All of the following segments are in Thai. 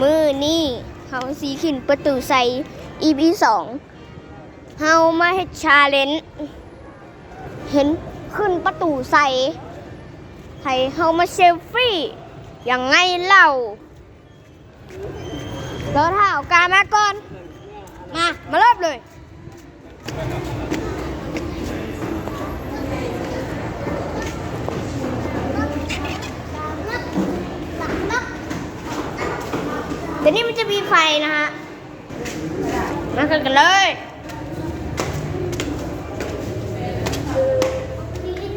มือนี่เฮาสีขึ้นประตูใส่ EP สองเฮามาเฮ็ดชาเลนจ์เห็นขึ้นประตูใส่ให้เฮามาเซลฟี่ยังไงเล่าเราถ้าเอากามาก่อน มา มาเริ่มเลย เดี๋ยวนี้มันจะมีไฟนะฮะ มากันกันเลย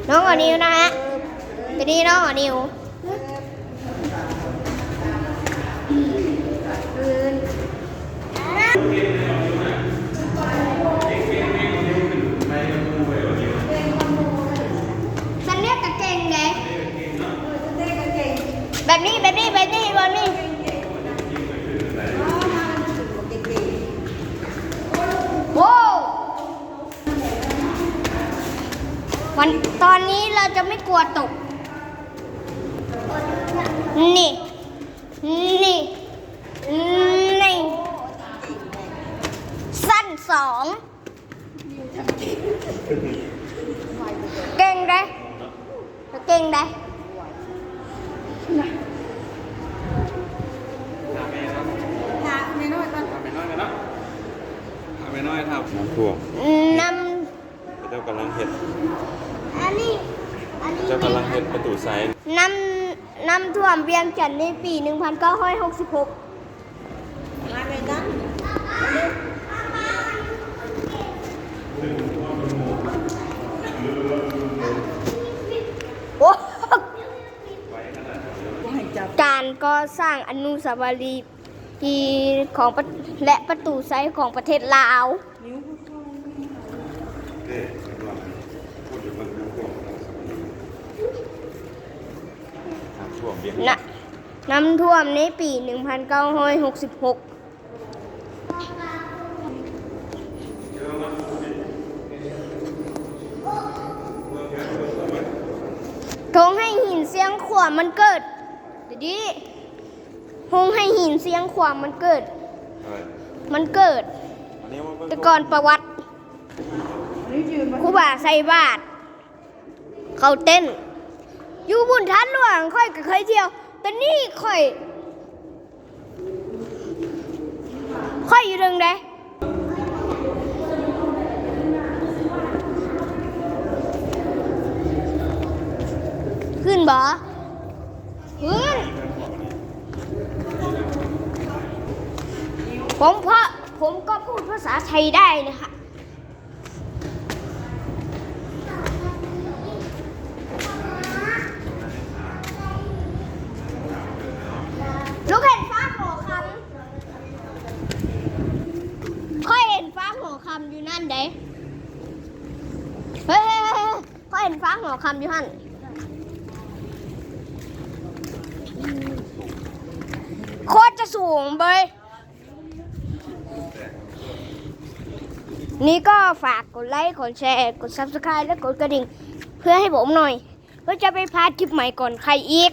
น้องอนิวนะฮะเดี๋ยวนี้น้องอนิวฉันเรียกกระเกงไงแบบนี้แบบนี้แบบนี้แบบนี้โว้ววันตอ นนี้เราจะไม่กลัวตก นี่ นี่ นี่ สั้นสอง เก่งได้เก่งได้หาไม่น้อยก่อนทำไปน้อยกันเนาะทำไปน้อยครับน้ำท่วมนเจ้ากำลังเห็ดำอันนี้อันนี้เจ้ากำลังเห็ดประตูไซส์นำนำท่วมเวียงจันทร์ในปี 1966มาไปกันโอ้กูให้จับการก่อสร้างอนุสาวรีย์ที่ของประและประตูไซส์ของประเทศลาว ท่วมน้ำท่วมเบียงนะน้ำท่วมในปี 1966ทงให้หินเสียงขวามมันเกิดเดี๋ยวดิทงให้หินเสียงขวามมันเกิดเออมันเกิดอันนี้ว่าเบิ่งแต่ก่อนประวัตินี่ยืนมา ครูบาใส่บาท เขาเต้น อยู่บุญทันหลวงค่อยก็เคยเที่ยว แต่นี่ค่อย ค่อยอยู่เรื่องใดขึ้นบ่ขึ้นผมเพราะผมก็พูดภาษาไทยได้นะคะ ลูกเห็นฟ้าหัวคำค่อยเห็นฟ้าหัวคำอยู่นั่นเด้ เฮ้ยเฮ้ยเห็นฟ้าหัวคำอยู่หั่นโคตรจะสูงเบยนี่ก็ฝากกดไลค์ กดแชร์ กด subscribe และกดกระดิ่ง เพื่อให้ผมหน่อยเพื่อจะไปพาคลิปใหม่ก่อนใครอีก